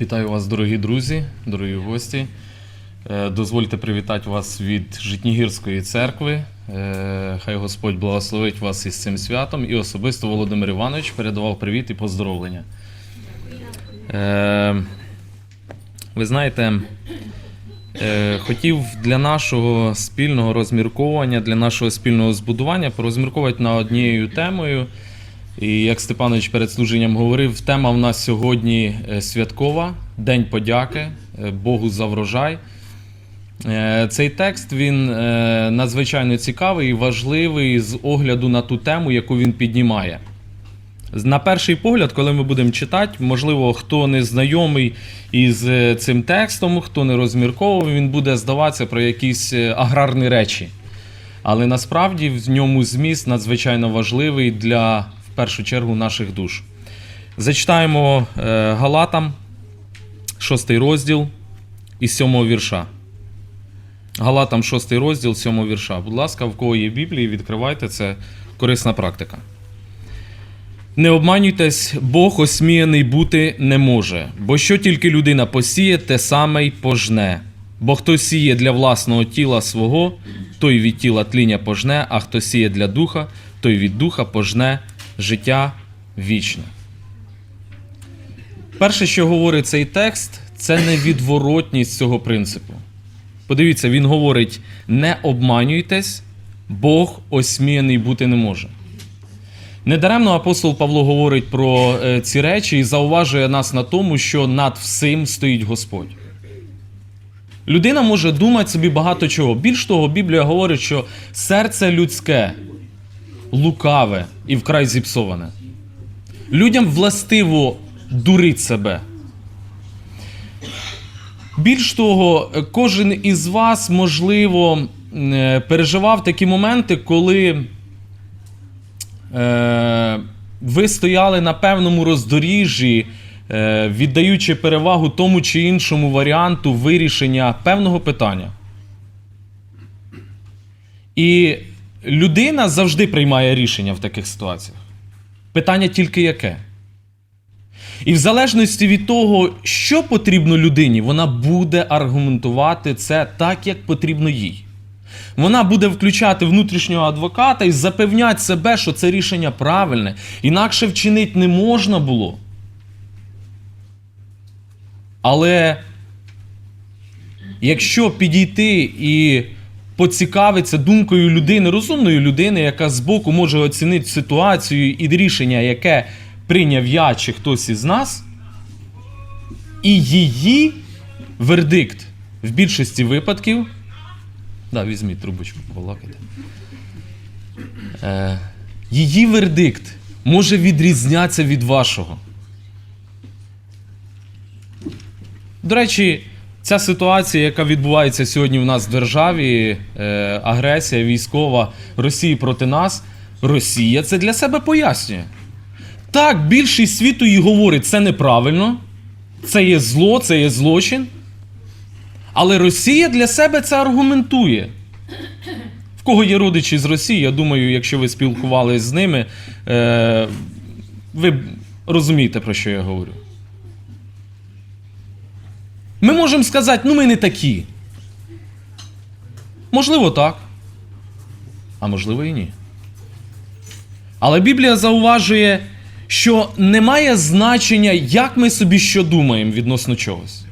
Вітаю вас, дорогі друзі, дорогі гості. Е, Дозвольте привітати вас від Житнігірської церкви. Е, Хай Господь благословить вас із цим святом. І особисто Володимир Іванович передавав привіт і поздоровлення. Е, Ви знаєте, хотів для нашого спільного розмірковування, для нашого спільного збудування порозмірковувати над однією темою. І як Степанович перед служенням говорив, тема в нас сьогодні е, святкова, День подяки е, Богу за врожай. Е, Цей текст він надзвичайно цікавий і важливий з огляду на ту тему, яку він піднімає. На перший погляд, коли ми будемо читати, можливо, хто не знайомий із цим текстом, хто не розмірковував, він буде здаватися про якісь аграрні речі. Але насправді в ньому зміст надзвичайно важливий для, першу чергу, наших душ. Зачитаємо е, Галатам, шостий розділ із сьомого вірша. Галатам, шостий розділ, сьомого вірша. Будь ласка, в кого є Біблії, відкривайте це корисна практика. Не обманюйтесь, Бог осміяний бути не може, бо що тільки людина посіє, те саме й пожне. Бо хто сіє для власного тіла свого, той від тіла тління пожне, а хто сіє для духа, той від духа пожне життя вічне. Перше, що говорить цей текст, це невідворотність цього принципу. Подивіться, він говорить: не обманюйтесь, Бог осміяний бути не може. Недаремно апостол Павло говорить про е, ці речі і зауважує нас на тому, що над всім стоїть Господь. Людина може думати собі багато чого. Більш того, Біблія говорить, що серце людське, лукаве і вкрай зіпсоване. Людям властиво дурить себе. Більш того, кожен із вас, можливо, е, переживав такі моменти, коли е, ви стояли на певному роздоріжжі, е, віддаючи перевагу тому чи іншому варіанту вирішення певного питання. І людина завжди приймає рішення в таких ситуаціях. Питання тільки яке? І в залежності від того, що потрібно людині, вона буде аргументувати це так, як потрібно їй. Вона буде включати внутрішнього адвоката і запевняти себе, що це рішення правильне. Інакше вчинити не можна було. Але якщо підійти і поцікавитися думкою людини, розумної людини, яка збоку може оцінити ситуацію і рішення, яке прийняв я чи хтось із нас, і її вердикт в більшості випадків. Да, візьміть трубочку, полакайте. Е, її вердикт може відрізнятися від вашого. До речі, ця ситуація, яка відбувається сьогодні в нас в державі, е, агресія військова Росії проти нас, Росія це для себе пояснює. Так, більшість світу їй говорить, це неправильно, це є зло, це є злочин. Але Росія для себе це аргументує. В кого є родичі з Росії, я думаю, якщо ви спілкувалися з ними, е, ви розумієте, про що я говорю. Ми можемо сказати, ну ми не такі. Можливо, так. А можливо і ні. Але Біблія зауважує, що немає значення, як ми собі що думаємо відносно чогось.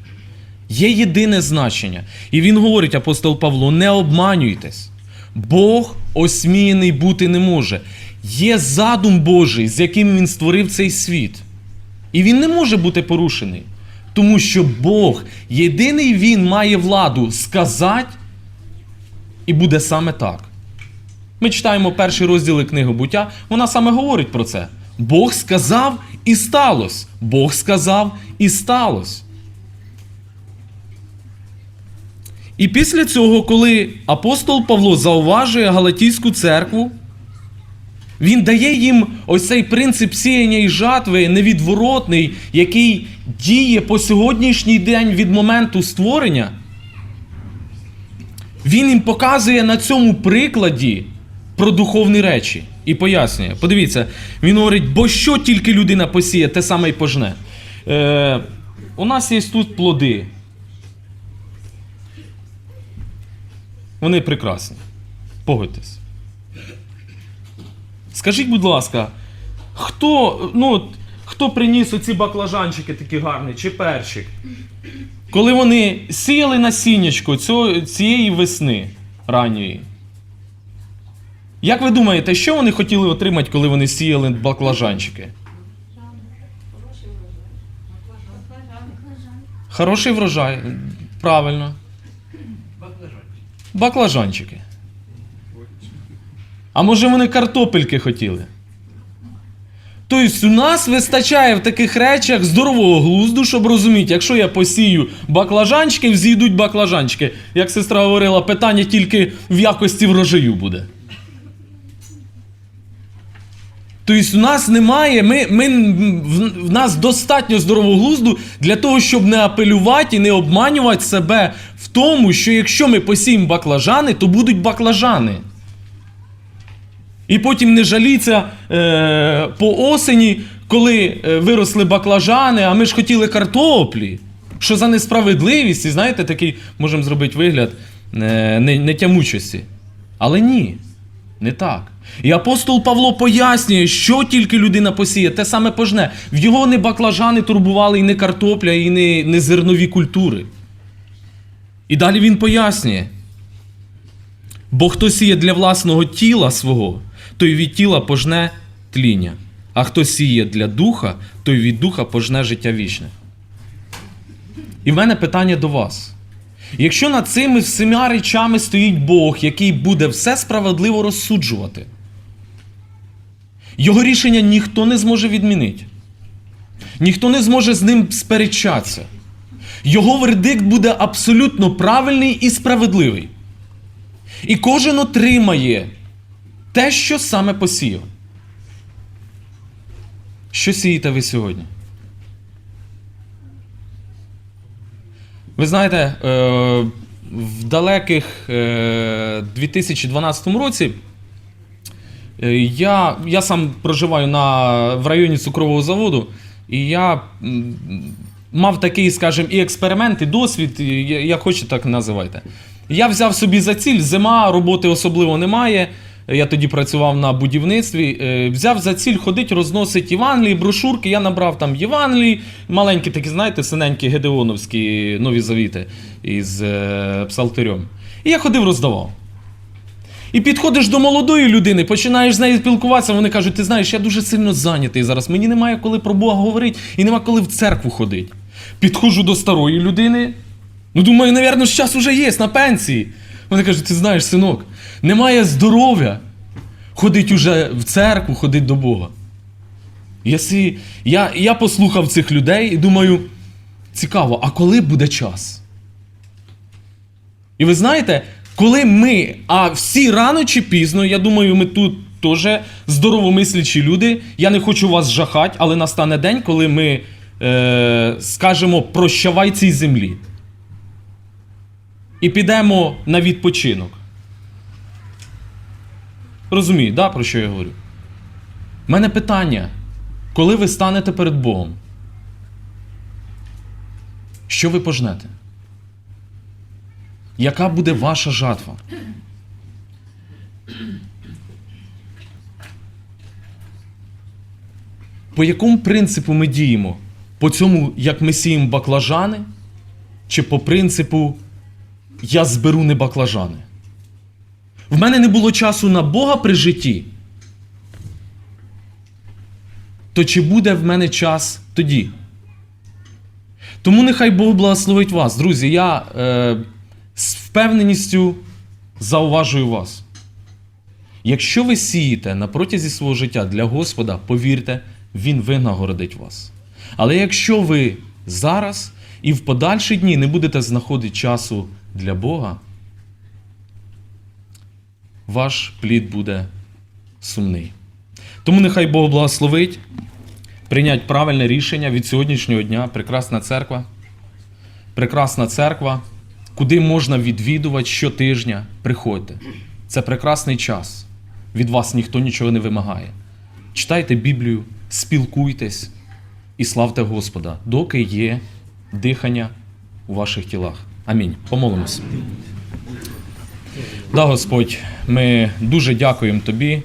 Є єдине значення. І він говорить, апостол Павло, не обманюйтесь. Бог осміяний бути не може. Є задум Божий, з яким він створив цей світ. І він не може бути порушений. Тому що Бог, єдиний він має владу сказати, і буде саме так. Ми читаємо перші розділи книги буття, вона саме говорить про це. Бог сказав і сталося. Бог сказав і сталося. І після цього, коли апостол Павло зауважує Галатійську церкву, він дає їм ось цей принцип сіяння і жатви невідворотний, який діє по сьогоднішній день від моменту створення. Він їм показує на цьому прикладі про духовні речі і пояснює. Подивіться, він говорить, бо що тільки людина посіє, те саме й пожне. Е, у нас є тут плоди. Вони прекрасні. Погодьтесь. Скажіть, будь ласка, хто, ну, хто приніс оці баклажанчики такі гарні, чи перчик? Коли вони сіяли насіннячко цього, цієї весни ранньої. Як ви думаєте, що вони хотіли отримати, коли вони сіяли баклажанчики? Хороший врожай. Правильно. Баклажанчики. А може вони картопельки хотіли? Тобто у нас вистачає в таких речах здорового глузду, щоб розуміти, якщо я посію баклажанчики, взійдуть баклажанчики. Як сестра говорила, питання тільки в якості врожаю буде. Тобто у нас немає, ми, ми, в, нас достатньо здорового глузду для того, щоб не апелювати і не обманювати себе в тому, що якщо ми посіємо баклажани, то будуть баклажани. І потім не жаліться е, по осені, коли е, виросли баклажани, а ми ж хотіли картоплі. Що за несправедливість, і знаєте, такий можемо зробити вигляд е, не, нетямучості. Але ні, не так. І апостол Павло пояснює, що тільки людина посіє, те саме пожне. В його не баклажани турбували і не картопля, і не, не зернові культури. І далі він пояснює. Бо хто сіє для власного тіла свого, той від тіла пожне тління. А хто сіє для духа, той від духа пожне життя вічне. І в мене питання до вас. Якщо над цими всіма речами стоїть Бог, який буде все справедливо розсуджувати, його рішення ніхто не зможе відмінити. Ніхто не зможе з ним сперечатися. Його вердикт буде абсолютно правильний і справедливий. І кожен отримає те, що саме посіяв. Що сієте ви сьогодні? Ви знаєте, е, в далеких е, 2012 році е, я, я сам проживаю на, в районі цукрового заводу, і я мав такий, скажімо, і експеримент, і досвід, і, як хочете, так називайте. Я взяв собі за ціль, зима, роботи особливо немає. Я тоді працював на будівництві. е, Взяв за ціль ходити, розносити Євангелії, брошурки. Я набрав там Євангелії, маленькі такі, знаєте, синенькі гедеоновські нові завіти із е, псалтирем. І я ходив, роздавав. І підходиш до молодої людини, починаєш з нею спілкуватися. Вони кажуть, ти знаєш, я дуже сильно зайнятий зараз. Мені немає коли про Бога говорити і нема коли в церкву ходити. Підходжу до старої людини. Ну, думаю, напевно, час уже є на пенсії. Вони кажуть, ти знаєш, синок, немає здоров'я. Ходить уже в церкву, ходить до Бога. Я, сі, я, я послухав цих людей і думаю, цікаво, а коли буде час? І ви знаєте, коли ми, а всі рано чи пізно, я думаю, ми тут теж здоровомислячі люди. Я не хочу вас жахати, але настане день, коли ми е, скажемо прощавай цій землі. І підемо на відпочинок. Розумію, да, про що я говорю? У мене питання: коли ви станете перед Богом? Що ви пожнете? Яка буде ваша жатва? По якому принципу ми діємо? По цьому, як ми сіємо баклажани? Чи по принципу я зберу не баклажани? В мене не було часу на Бога при житті. То чи буде в мене час тоді? Тому нехай Бог благословить вас. Друзі, я е, з впевненістю зауважую вас. Якщо ви сієте на протязі свого життя для Господа, повірте, Він винагородить вас. Але якщо ви зараз і в подальші дні не будете знаходити часу для Бога, ваш плід буде сумний. Тому нехай Бог благословить прийняти правильне рішення від сьогоднішнього дня. Прекрасна церква. Прекрасна церква, куди можна відвідувати щотижня. Приходьте. Це прекрасний час. Від вас ніхто нічого не вимагає. Читайте Біблію, спілкуйтесь і славте Господа, доки є дихання у ваших тілах. Амінь. Помолимося. Да, Господь, ми дуже дякуємо Тобі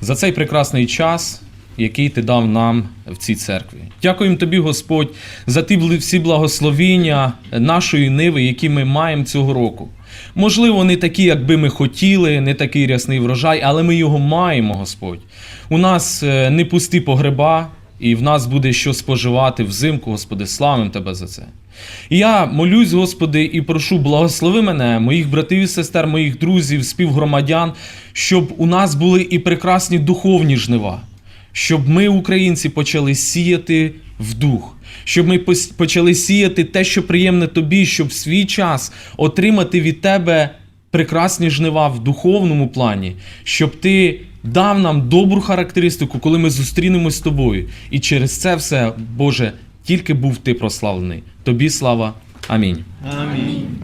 за цей прекрасний час, який Ти дав нам в цій церкві. Дякуємо Тобі, Господь, за ті всі благословіння нашої ниви, які ми маємо цього року. Можливо, не такі, як би ми хотіли, не такий рясний врожай, але ми його маємо, Господь. У нас е, не пусті погреба, і в нас буде що споживати взимку, Господи, славим Тебе за це. І я молюсь, Господи, і прошу, благослови мене, моїх братів і сестер, моїх друзів, співгромадян, щоб у нас були і прекрасні духовні жнива, щоб ми, українці, почали сіяти в дух, щоб ми почали сіяти те, що приємне тобі, щоб в свій час отримати від тебе прекрасні жнива в духовному плані, щоб ти дав нам добру характеристику, коли ми зустрінемось з тобою. І через це все, Боже, тільки був ти прославлений. Тобі слава. Амінь. Амінь.